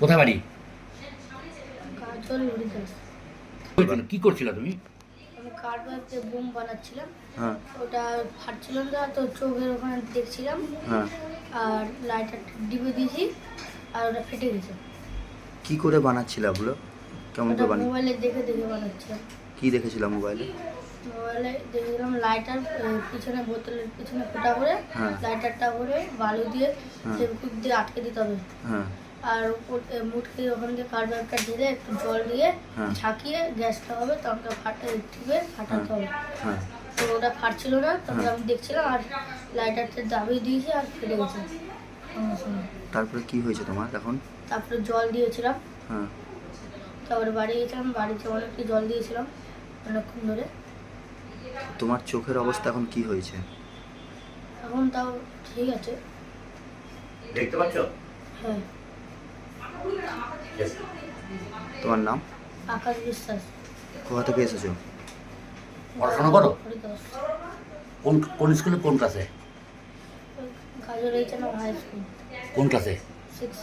কোথায় বাড়ি? কি করছিল তুমি? বোম বানাচ্ছিলাম। হ্যাঁ। ওটা ফাটছিল না তো চোখের ওখানে দেখছিলাম। হ্যাঁ। আর লাইটার ডিবে দিয়েছি আর ওটা ফেটে গেছে। কি করে বানাচ্ছিলে ওগুলো? কেমন করে বানিয়ে মোবাইলে দেখে দেখে বানাচ্ছিলাম। কি দেখেছিলাম মোবাইলে? মোবাইলে লাইটার পিছনে বোতলের পিছনে ফোটা করে হ্যাঁ। লাইটারটা করে বালু দিয়ে হ্যাঁ। ফেভিকুইক দিয়ে আটকে দিতে হবে হ্যাঁ আর উপর মুটকে ওখান থেকে কার্বারটা ঢেলে একটু জল দিয়ে হ্যাঁ। ঝাঁকিয়ে গ্যাসটা হবে তখন ফাটা টিপে ফাটাতে হবে হ্যাঁ তো ওটা ফাটছিল না তখন হ্যাঁ। আমি দেখছিলাম আর লাইটারটা দাবিয়ে দিয়েছি আর ফেটে গেছে। তারপরে কি হয়েছে তোমার এখন তারপরে জল দিয়েছিলাম হ্যাঁ তারপরে বাড়ি গেছিলাম বাড়িতে অনেকটা জল দিয়েছিলাম অনেকক্ষণ ধরে তোমার চোখের অবস্থা এখন কি হয়েছে? এখন তাও ঠিক আছে। দেখতে পাচ্ছ? হ্যাঁ। তোমার নাম? আকাশ বিশ্বাস। কোথা থেকে এসেছ? পড়াশোনা করো? কোন কোন স্কুলে কোন ক্লাসে? কাজল হয়েছে না হাই স্কুল কোন ক্লাসে? সিক্স